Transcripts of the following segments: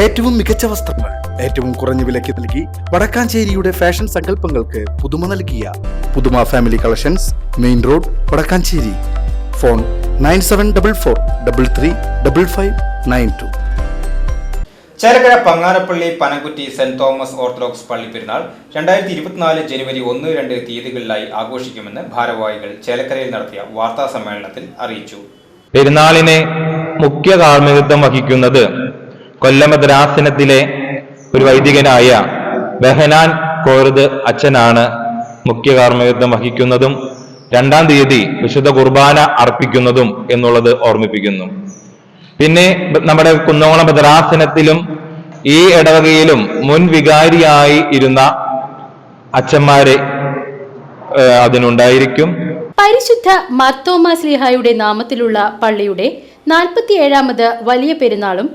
ഏറ്റവും മികച്ച വസ്ത്രങ്ങൾ ഏറ്റവും കുറഞ്ഞ വിലയ്ക്ക് നൽകി വടക്കാഞ്ചേരിയുടെ ഫാഷൻ സങ്കല്പങ്ങൾക്ക് പുതുമ നൽകിയ പുതുമ family collections main road Vadakkanchery. Phone nine seven double four double three double five nine two. Chelakkara Pangarappally Panakutty saint Thomas orthodox പള്ളി പെരുന്നാൾ രണ്ടായിരത്തി ഇരുപത്തിനാല് ജനുവരി ഒന്ന് രണ്ട് തീയതികളിലായി ആഘോഷിക്കുമെന്ന് ഭാരവാഹികൾ ചേലക്കരയിൽ നടത്തിയ വാർത്താ സമ്മേളനത്തിൽ അറിയിച്ചു. പെരുന്നാളിനെ മുഖ്യ കാർമ്മികത്വം വഹിക്കുന്നത് കൊല്ലം മദ്രാസനത്തിലെ ഒരു വൈദികനായ ബെഹനാൻ കോരുത് അച്ഛനാണ് മുഖ്യ കാർമ്മികത്വം വഹിക്കുന്നതും രണ്ടാം തീയതി വിശുദ്ധ കുർബാന അർപ്പിക്കുന്നതും എന്നുള്ളത് ഓർമ്മിപ്പിക്കുന്നു. പിന്നെ നമ്മുടെ കുന്നോളം ഭദ്രാസനത്തിലും ഈ ഇടവകയിലും മുൻ വികാരിയായി ഇരുന്ന അച്ഛന്മാരെ അതിനുണ്ടായിരിക്കും. പരിശുദ്ധ മർത്തോമാസ്ലിഹായുടെ നാമത്തിലുള്ള പള്ളിയുടെ നാൽപ്പത്തിയേഴാമത് വലിയ പെരുന്നാളും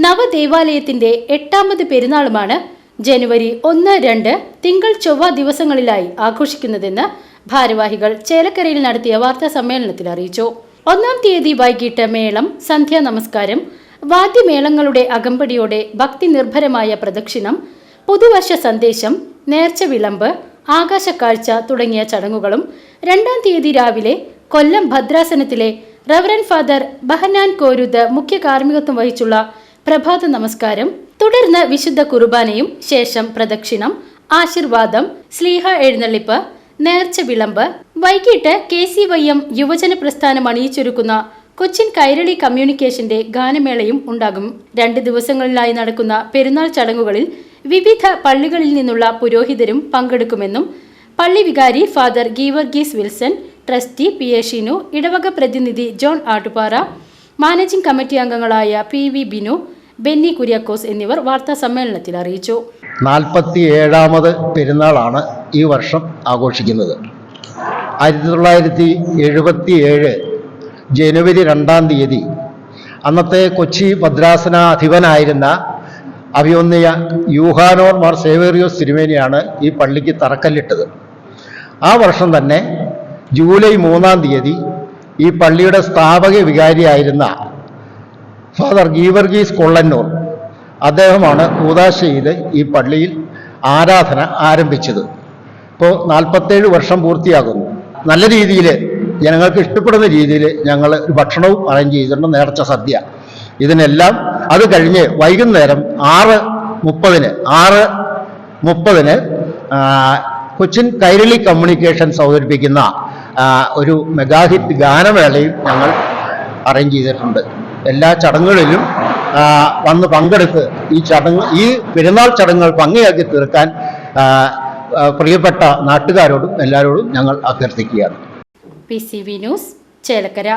നവദേവാലയത്തിന്റെ എട്ടാമത് പെരുന്നാളുമാണ് ജനുവരി ഒന്ന് രണ്ട് തിങ്കൾ ചൊവ്വ ദിവസങ്ങളിലായി ആഘോഷിക്കുന്നതെന്ന് ഭാരവാഹികൾ ചേലക്കരയിൽ നടത്തിയ വാർത്താ സമ്മേളനത്തിൽ അറിയിച്ചു. ഒന്നാം തീയതി വൈകിട്ട് മേളം സന്ധ്യാ നമസ്കാരം വാദ്യമേളങ്ങളുടെ അകമ്പടിയോടെ ഭക്തി നിർഭരമായ പ്രദക്ഷിണം പുതുവർഷ സന്ദേശം നേർച്ച വിളമ്പ് ആകാശക്കാഴ്ച തുടങ്ങിയ ചടങ്ങുകളും രണ്ടാം തീയതി രാവിലെ കൊല്ലം ഭദ്രാസനത്തിലെ റവറൻ ഫാദർ ബഹനാൻ കോരുത് മുഖ്യ കാർമ്മികത്വം വഹിച്ചുള്ള പ്രഭാത നമസ്കാരം. തുടർന്ന് വിശുദ്ധ കുർബാനയും ശേഷം പ്രദക്ഷിണം ആശീർവാദം സ്ലീഹ എഴുന്നള്ളിപ്പ് നേർച്ച വിളമ്പ് വൈകിട്ട് കെ സി വൈ എം യുവജന പ്രസ്ഥാനം അണിയിച്ചൊരുക്കുന്ന കൊച്ചിൻ കൈരളി കമ്മ്യൂണിക്കേഷന്റെ ഗാനമേളയും ഉണ്ടാകും. രണ്ട് ദിവസങ്ങളിലായി നടക്കുന്ന പെരുന്നാൾ ചടങ്ങുകളിൽ വിവിധ പള്ളികളിൽ നിന്നുള്ള പുരോഹിതരും പങ്കെടുക്കുമെന്നും പള്ളി വികാരി father Geevarghese Wilson trustee P A Shinu ഇടവക പ്രതിനിധി ജോൺ ആട്ടുപാറ മാനേജിംഗ് കമ്മിറ്റി അംഗങ്ങളായ P V Binu Benny Kuriakose എന്നിവർ വാർത്താ സമ്മേളനത്തിൽ അറിയിച്ചു. നാൽപ്പത്തി ഏഴാമത് പെരുന്നാളാണ് ഈ വർഷം ആഘോഷിക്കുന്നത്. ആയിരത്തി തൊള്ളായിരത്തി എഴുപത്തി ഏഴ് ജനുവരി രണ്ടാം തീയതി അന്നത്തെ കൊച്ചി ഭദ്രാസന അധിപനായിരുന്ന അഭിയൊന്നിയ യൂഹാനോർ മാർ സേവേറിയോസ് തിരുമേനിയാണ് ഈ പള്ളിക്ക് തറക്കല്ലിട്ടത്. ആ വർഷം തന്നെ ജൂലൈ മൂന്നാം തീയതി ഈ പള്ളിയുടെ സ്ഥാപക വികാരിയായിരുന്ന ഫാദർ ഗീവർഗീസ് കൊള്ളന്നൂർ അദ്ദേഹമാണ് കൂതാശയിൽ ഈ പള്ളിയിൽ ആരാധന ആരംഭിച്ചത്. ഇപ്പോൾ നാൽപ്പത്തേഴ് വർഷം പൂർത്തിയാകുന്നു. നല്ല രീതിയിൽ ജനങ്ങൾക്ക് ഇഷ്ടപ്പെടുന്ന രീതിയിൽ ഞങ്ങൾ ഒരു ഭക്ഷണവും അറേഞ്ച് ചെയ്തിട്ടുണ്ട്. നേർച്ച സദ്യ. ഇതിനെല്ലാം അത് കഴിഞ്ഞ് വൈകുന്നേരം ആറ് മുപ്പതിന് ആറ് മുപ്പതിന് കൊച്ചിൻ കൈരളി കമ്മ്യൂണിക്കേഷൻസ് അവതരിപ്പിക്കുന്ന ഒരു മെഗാഹിറ്റ് ഗാനമേളയും ഞങ്ങൾ അറേഞ്ച് ചെയ്തിട്ടുണ്ട്. എല്ലാ ചടങ്ങുകളിലും വന്ന് പങ്കെടുത്ത് ഈ ചടങ്ങ് ഈ പെരുന്നാൾ ചടങ്ങുകൾ ഭംഗിയാക്കി തീർക്കാൻ പ്രിയപ്പെട്ട നാട്ടുകാരോടും എല്ലാവരോടും ഞങ്ങൾ അഭ്യർത്ഥിക്കുകയാണ്. P C V news Chelakkara.